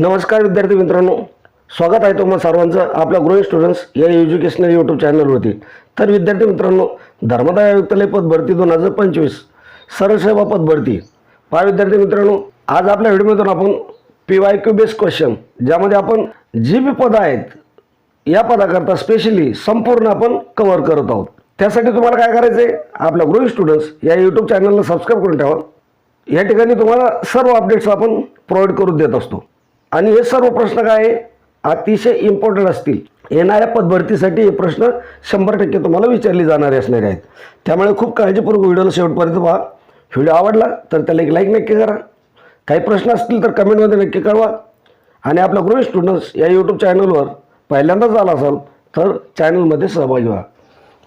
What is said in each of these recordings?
नमस्कार विद्यार्थी मित्रांनो. स्वागत आहे तुम्हाला सर्वांचं आपल्या ग्रोईंग स्टुडंट्स या एज्युकेशनल यूट्यूब चॅनलवरती तर विद्यार्थी मित्रांनो धर्मदाय आयुक्तालय पद भरती दोन हजार पंचवीस. सरळ सेवा पद भरती. पहा विद्यार्थी मित्रांनो आज आपल्या व्हिडिओमधून आपण P Y Q base question ज्यामध्ये आपण जी बी पदं आहेत या पदाकरता स्पेशली संपूर्ण आपण कव्हर करत आहोत. त्यासाठी तुम्हाला काय करायचं आहे आपल्या ग्रोईंग स्टुडंट्स या यूट्यूब चॅनलला सबस्क्राईब करून ठेवा. या ठिकाणी तुम्हाला सर्व अपडेट्स आपण प्रोव्हाइड करून देत असतो. आणि हे सर्व प्रश्न काय आहे? अतिशय इम्पॉर्टंट असतील. येणाऱ्या पदभरतीसाठी हे प्रश्न शंभर टक्के तुम्हाला विचारले जाणारे असणारे आहेत. त्यामुळे खूप काळजीपूर्वक व्हिडिओला शेवटपर्यंत पहा. व्हिडिओ आवडला तर त्याला एक लाईक नक्की करा. काही प्रश्न असतील तर कमेंटमध्ये नक्की कळवा. आणि आपला ग्रुप स्टुडंट्स या यूट्यूब चॅनलवर पहिल्यांदाच आला असाल तर चॅनलमध्ये सहभागी व्हा.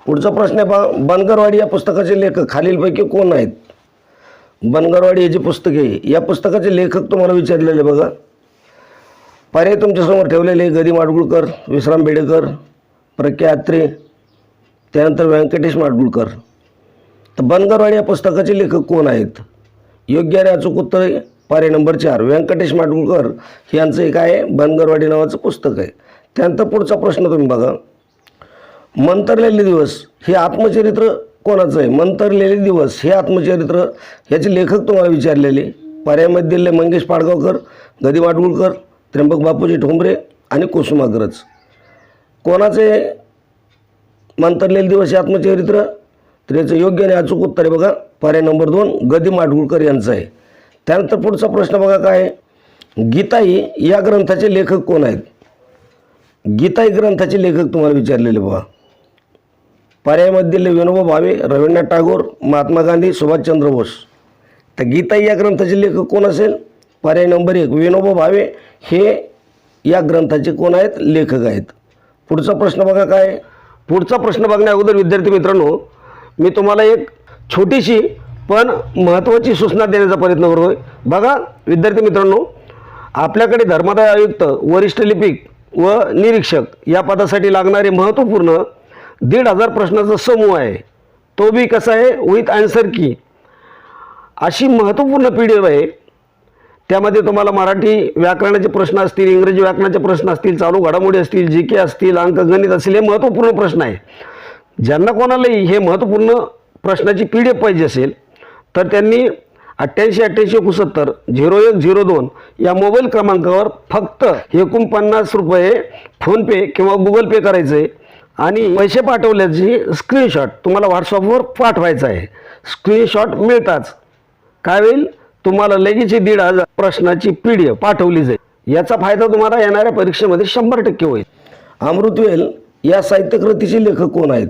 पुढचा प्रश्न आहे पहा बनगरवाडी या पुस्तकाचे लेखक खालीलपैकी कोण आहेत? बनगरवाडी हे जे पुस्तक आहे या पुस्तकाचे लेखक तुम्हाला विचारलेले बघा. पर्याय तुमच्यासमोर ठेवलेले गदी माडगुळकर विश्राम बेडेकर प्रख्या अत्रे त्यानंतर व्यंकटेश माडगुळकर. तर बनगरवाडी या पुस्तकाचे लेखक कोण आहेत? योग्य आणि अचूक उत्तर आहे पर्याय नंबर चार व्यंकटेश माडगुळकर यांचं एक आहे बनगरवाडी नावाचं पुस्तक आहे. त्यानंतर पुढचा प्रश्न तुम्ही बघा. मंतरलेले दिवस हे आत्मचरित्र कोणाचं आहे? मंतरलेले दिवस हे आत्मचरित्र याचे लेखक तुम्हाला विचारलेले. पर्यायमध्ये दिलेले मंगेश पाडगावकर गदी माडगुळकर त्र्यंबक बापूजी ठोंबरे आणि कुसुमाग्रज कोणाचे मंतरलेले दिवस आत्मचरित्र? तर याचं योग्य आणि अचूक उत्तर आहे बघा. पर्याय नंबर दोन गदी माडगुळकर यांचं आहे. त्यानंतर पुढचा प्रश्न बघा काय गीताई या ग्रंथाचे लेखक कोण आहेत? गीताई ग्रंथाचे लेखक तुम्हाला विचारलेले बघा. पर्यायमध्ये दिले विनोबा भावे रवींद्रनाथ टागोर महात्मा गांधी सुभाषचंद्र बोस. तर गीताई या ग्रंथाचे लेखक कोण असेल? पर्याय नंबर एक विनोबा भावे हे या ग्रंथाचे कोण आहेत? लेखक आहेत. पुढचा प्रश्न बघा काय? पुढचा प्रश्न बघण्या अगोदर विद्यार्थी मित्रांनो मी तुम्हाला एक छोटीशी पण महत्त्वाची सूचना देण्याचा प्रयत्न करतोय. बघा विद्यार्थी मित्रांनो आपल्याकडे धर्मादाय आयुक्त वरिष्ठ लिपिक व निरीक्षक या पदासाठी लागणारे महत्त्वपूर्ण दीड हजार प्रश्नाचा समूह आहे. तो बी कसा आहे? विथ आन्सर की. अशी महत्त्वपूर्ण पी डी एफ आहे. त्यामध्ये तुम्हाला मराठी व्याकरणाचे प्रश्न असतील इंग्रजी व्याकरणाचे प्रश्न असतील चालू घडामोडी असतील जी के असतील अंकगणित असतील हे महत्त्वपूर्ण प्रश्न आहे. ज्यांना कोणालाही हे महत्त्वपूर्ण प्रश्नाची पी डी एफ पाहिजे असेल तर त्यांनी अठ्ठ्याऐंशी अठ्ठ्याऐंशी एकोणसत्तर झिरो एक झिरो दोन या मोबाईल क्रमांकावर फक्त एकोणपन्नास रुपये फोनपे किंवा गुगल पे करायचं आहे आणि पैसे पाठवल्याची स्क्रीनशॉट तुम्हाला व्हॉट्सअपवर पाठवायचं आहे. स्क्रीनशॉट मिळताच. काय होईल? तुम्हाला लगेच दीड हजार प्रश्नाची पी डी एफ पाठवली जाईल. याचा फायदा तुम्हाला येणाऱ्या परीक्षेमध्ये शंभर टक्के होईल. अमृतवेल या साहित्यकृतीचे लेखक कोण आहेत?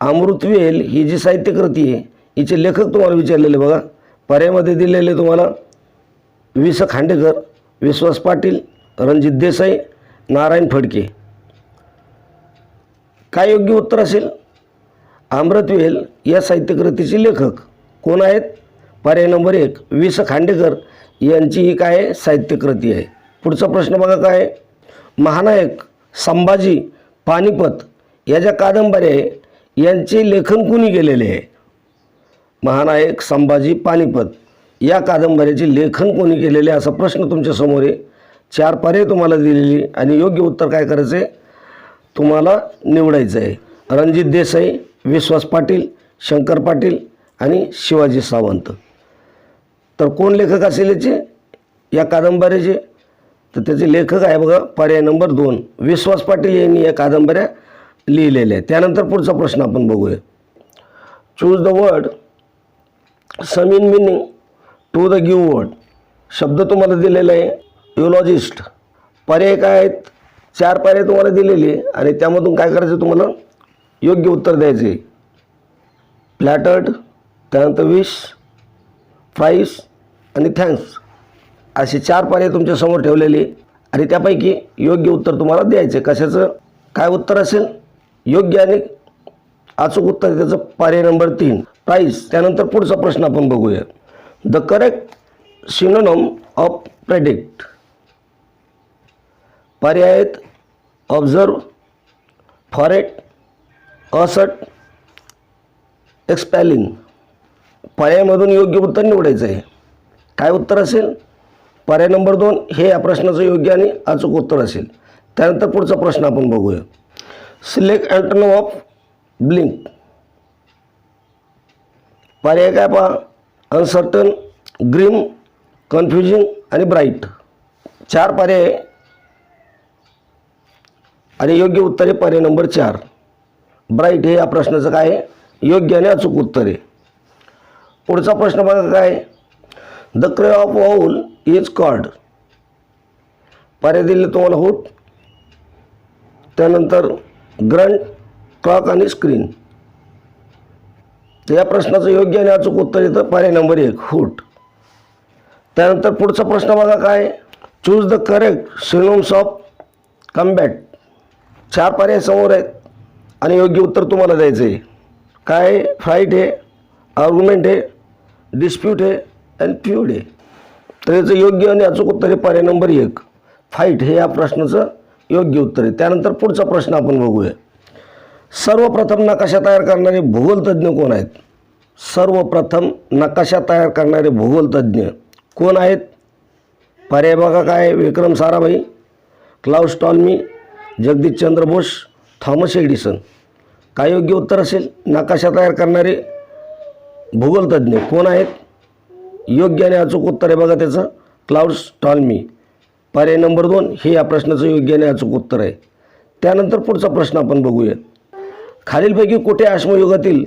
अमृतवेल ही जी साहित्यकृती आहे हिचे लेखक तुम्हाला विचारलेले बघा. पर्यायमध्ये दिलेले तुम्हाला वि स खांडेकर विश्वास पाटील रणजित देसाई नारायण फडके. काय योग्य उत्तर असेल? अमृतवेल या साहित्यकृतीचे लेखक कोण आहेत? पर्याय नंबर एक वि स खांडेकर यांची ही काय आहे? साहित्यकृती आहे. पुढचा प्रश्न बघा काय महानायक संभाजी पानिपत या ज्या कादंबऱ्या आहे यांचे लेखन कुणी केलेले आहे? महानायक संभाजी पानिपत या कादंबऱ्याचे लेखन कोणी केलेले आहे असा प्रश्न तुमच्यासमोर आहे. चार पर्याय तुम्हाला दिलेली आणि योग्य उत्तर काय करायचं आहे? तुम्हाला निवडायचं आहे. रणजित देसाई विश्वास पाटील शंकर पाटील आणि शिवाजी सावंत. तर कोण लेखक असेल याचे? या कादंबऱ्याचे. तर त्याचे लेखक आहे बघा पर्याय नंबर दोन. विश्वास पाटील यांनी या कादंबऱ्या लिहिलेल्या आहेत. त्यानंतर पुढचा प्रश्न आपण बघूया. Choose the word same in meaning to the give word शब्द तुम्हाला दिलेला आहे युलॉजिस्ट पर्याय काय आहेत? चार पर्याय तुम्हाला दिलेले आहे. आणि त्यामधून काय करायचं तुम्हाला? योग्य उत्तर द्यायचे प्लॅटर्ड त्यानंतर विश प्राईस आणि थँक्स असे चार पर्याय तुमच्यासमोर ठेवलेले. आणि त्यापैकी योग्य उत्तर तुम्हाला द्यायचे. कशाचं? काय उत्तर असेल? योग्य आणि अचूक उत्तर त्याचं पर्याय नंबर तीन. प्राईस त्यानंतर पुढचा प्रश्न आपण बघूया the correct synonym of predict पर्याय आहेत ऑब्झर्व फॉरेट असट एक्सपॅलिंग पर्यायामधून योग्य उत्तर निवडायचं आहे. काय उत्तर असेल? पर्याय नंबर दोन हे या प्रश्नाचं योग्य आणि अचूक उत्तर असेल. त्यानंतर पुढचा प्रश्न आपण बघूया. सिलेक्ट अँटनो ऑफ ब्लिंक पर्याय काय पहा? अनसर्टन ग्रीम कन्फ्युजिंग आणि ब्राईट चार पर्याय आहे. आणि योग्य उत्तर आहे पर्याय नंबर चार. ब्राईट हे या प्रश्नाचं काय आहे? योग्य आणि अचूक उत्तर आहे. पुढचा प्रश्न बघा काय? द क्रे ऑफ वाऊल इज कॉर्ड पर्याय दिले तुम्हाला हुट त्यानंतर ग्रंट क्लॉक आणि स्क्रीन या प्रश्नाचं योग्य आणि अचूक उत्तर येतं पर्याय नंबर एक हुट त्यानंतर पुढचा प्रश्न बघा काय? Choose the correct synonyms of combat चार पर्याय समोर आहेत आणि योग्य उत्तर तुम्हाला द्यायचं आहे काय? फ्लाईट आहे आर्ग्युमेंट आहे डिस्प्यूट आहे आणि फ्यूड आहे तर याचं योग्य आणि अचूक उत्तर आहे पर्याय नंबर एक. फाईट हे या प्रश्नाचं योग्य उत्तर आहे. त्यानंतर पुढचा प्रश्न आपण बघूया. सर्वप्रथम नकाशा तयार करणारे भूगोलतज्ज्ञ कोण आहेत? सर्वप्रथम नकाशा तयार करणारे भूगोलतज्ञ कोण आहेत? पर्याय बघा काय Vikram Sarabhai Klaus Jagdish Jagdishchandra Bose Thomas Edison. काय योग्य उत्तर असेल? नकाशा तयार करणारे भूगोलतज्ज्ञ कोण आहेत? योग्य आणि अचूक उत्तर आहे बघा त्याचं. Clouds Ptolemy. पर्याय नंबर दोन हे या प्रश्नाचं योग्य आणि अचूक उत्तर आहे. त्यानंतर पुढचा प्रश्न आपण बघूयात. खालीलपैकी कुठे आश्मयुगातील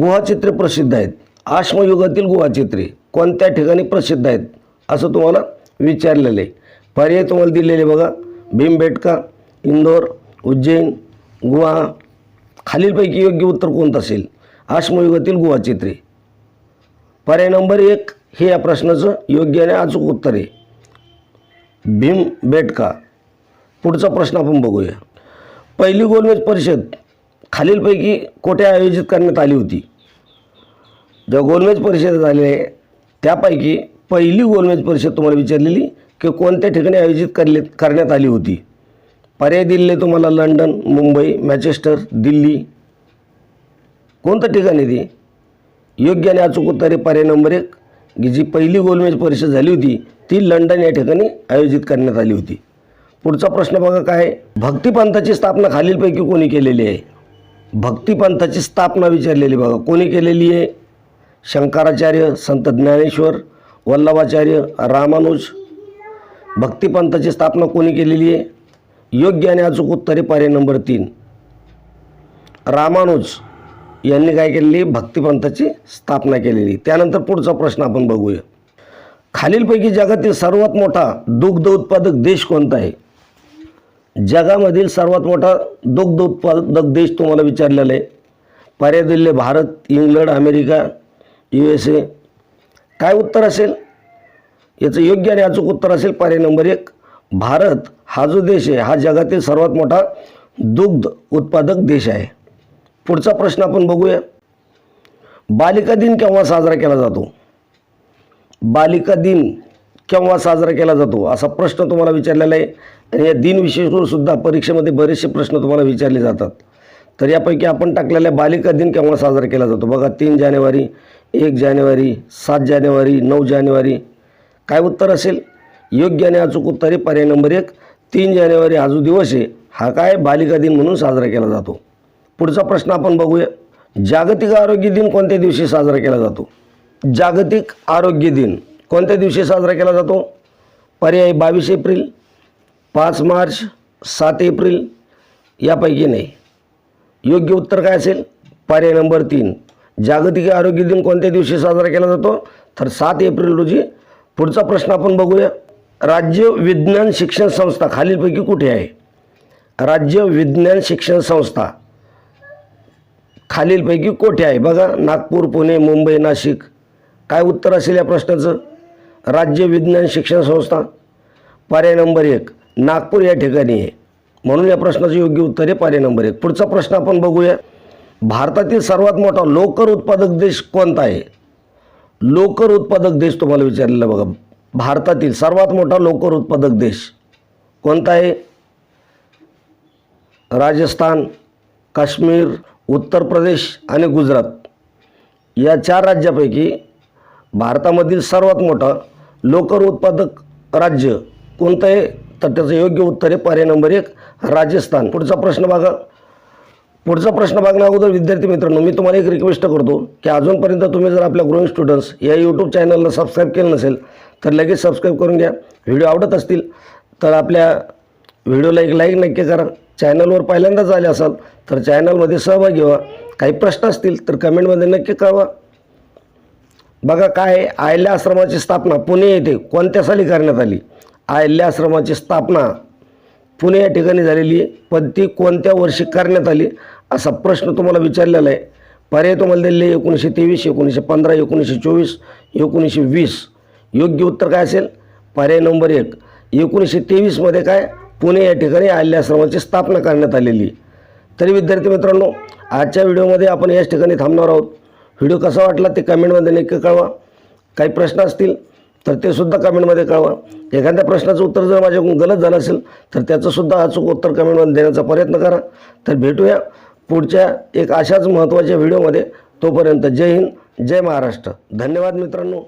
गुहाचित्रे प्रसिद्ध आहेत? आश्मयुगातील गुहाचित्रे कोणत्या ठिकाणी प्रसिद्ध आहेत? असं तुम्हाला विचारलेलं आहे. पर्याय तुम्हाला दिलेले बघा. भीमबेटका इंदोर उज्जैन गुहा. खालीलपैकी योग्य उत्तर कोणतं असेल? आश्मयुगातील गुहाचित्रे पर्याय नंबर एक हे या प्रश्नाचं योग्य आणि अचूक उत्तर आहे. भीम बेटका. पुढचा प्रश्न आपण बघूया. पहिली गोलमेज परिषद खालीलपैकी कोठे आयोजित करण्यात आली होती? ज्या गोलमेज परिषद झालेल्या आहे त्यापैकी पहिली गोलमेज परिषद तुम्हाला विचारलेली की कोणत्या ठिकाणी आयोजित करले करण्यात आली होती? पर्याय दिलेले तुम्हाला लंडन मुंबई मॅचेस्टर दिल्ली कोणतं ठिकाण आहे ते? योग्य आणि अचूक उत्तर आहे पर्याय नंबर एक की जी पहिली गोलमेज परिषद झाली होती ती लंडन या ठिकाणी आयोजित करण्यात आली होती. पुढचा प्रश्न बघा काय भक्तिपंथाची स्थापना खालीलपैकी कोणी केलेली आहे? भक्तिपंथाची स्थापना विचारलेली बघा कोणी केलेली आहे? शंकराचार्य संत ज्ञानेश्वर वल्लभाचार्य रामानुज. भक्तिपंथाची स्थापना कोणी केलेली आहे? योग्य आणि अचूक उत्तर आहे पर्याय नंबर तीन रामानुज. यांनी काय केलेली? भक्तिपंथाची स्थापना केलेली. त्यानंतर पुढचा प्रश्न आपण बघूया. खालीलपैकी जगातील सर्वात मोठा दुग्ध उत्पादक देश कोणता आहे? जगामधील सर्वात मोठा दुग्ध उत्पादक देश तुम्हाला विचारलेला आहे. पर्याय दिले Bharat England America U S A. काय उत्तर असेल? याचं योग्य आणि अचूक उत्तर असेल पर्याय नंबर एक. भारत हा जो देश आहे हा जगातील सर्वात मोठा दुग्ध उत्पादक देश आहे. पुढचा प्रश्न आपण बघूया. बालिका दिन केव्हा साजरा केला जातो? बालिका दिन केव्हा साजरा केला जातो? असा प्रश्न तुम्हाला विचारलेला आहे. आणि या दिनविशेषवर सुद्धा परीक्षेमध्ये बरेचसे प्रश्न तुम्हाला विचारले जातात. तर यापैकी आपण टाकलेल्या बालिका दिन केव्हा साजरा केला जातो? बघा तीन जानेवारी एक जानेवारी सात जानेवारी नऊ जानेवारी. काय उत्तर असेल? योग्य आणि अचूक उत्तर आहे. पर्याय नंबर एक तीन जानेवारी हा जो दिवस आहे हा काय बालिका दिन म्हणून साजरा केला जातो? पुढचा प्रश्न आपण बघूया. जागतिक आरोग्य दिन कोणत्या दिवशी साजरा केला जातो? जागतिक आरोग्य दिन कोणत्या दिवशी साजरा केला जातो? पर्याय बावीस एप्रिल पाच मार्च सात एप्रिल यापैकी नाही. योग्य उत्तर काय असेल? पर्याय नंबर तीन. जागतिक आरोग्य दिन कोणत्या दिवशी साजरा केला जातो? तर सात एप्रिल रोजी पुढचा प्रश्न आपण बघूया. राज्य विज्ञान शिक्षण संस्था खालीलपैकी कुठे आहे? राज्य विज्ञान शिक्षण संस्था. खालीलपैकी कोठे आहे? बघा नागपूर पुणे मुंबई नाशिक. काय उत्तर असेल या प्रश्नाचं? राज्य विज्ञान शिक्षण संस्था. पर्याय नंबर एक नागपूर या ठिकाणी आहे. म्हणून या प्रश्नाचं योग्य उत्तर आहे पर्याय नंबर एक. पुढचा प्रश्न आपण बघूया. भारतातील सर्वात मोठा लोकर उत्पादक देश कोणता आहे? लोकर उत्पादक देश तुम्हाला विचारलेला बघा. भारतातील सर्वात मोठा लोकर उत्पादक देश कोणता आहे? राजस्थान काश्मीर उत्तर प्रदेश आणि गुजरात या चार राज्यापैकी भारतामधील सर्वात मोठा लोकर उत्पादक राज्य कोणतं आहे? तर त्याचं योग्य उत्तर आहे पर्याय नंबर एक राजस्थान. पुढचा प्रश्न बघा. पुढचा प्रश्न बघण्या अगोदर विद्यार्थी मित्रांनो मी तुम्हाला एक रिक्वेस्ट करतो की अजूनपर्यंत तुम्ही जर आपल्या ग्रोईंग स्टुडंट्स या यूट्यूब चॅनलला सबस्क्राईब केलं नसेल तर लगेच सबस्क्राईब करून घ्या. व्हिडिओ आवडत असतील तर आपल्या व्हिडिओला एक लाईक नक्की करा. चॅनलवर पहिल्यांदाच आले असाल तर चॅनलमध्ये सहभागी व्हा. काही प्रश्न असतील तर कमेंटमध्ये नक्की कळवा. बघा काय आहे, आयल्या आश्रमाची स्थापना पुणे येथे कोणत्या साली करण्यात आली? आयल्या आश्रमाची स्थापना पुणे या ठिकाणी झालेली आहे. पण ती कोणत्या वर्षी करण्यात आली? असा प्रश्न तुम्हाला विचारलेला आहे. पर्याय तुम्हाला दिलेले आहे एकोणीसशे तेवीस एकोणीसशे पंधरा एकोणीसशे चोवीस एकोणीसशे वीस. योग्य उत्तर काय असेल? पर्याय नंबर एक. एकोणीसशे तेवीसमध्ये काय? पुणे या ठिकाणी आल्याश्रमाची स्थापना करण्यात आलेली. तरी विद्यार्थी मित्रांनो आजच्या व्हिडिओमध्ये आपण याच ठिकाणी थांबणार आहोत. व्हिडिओ कसा वाटला ते कमेंटमध्ये नक्की कळवा. काही प्रश्न असतील तर ते सुद्धा कमेंटमध्ये कळवा. एखाद्या प्रश्नाचं उत्तर जर माझ्याकडून गलत झालं असेल तर त्याचंसुद्धा अचूक उत्तर कमेंटमध्ये देण्याचा प्रयत्न करा. तर भेटूया पुढच्या एक अशाच महत्त्वाच्या व्हिडिओमध्ये. तोपर्यंत जय हिंद जय महाराष्ट्र. धन्यवाद मित्रांनो.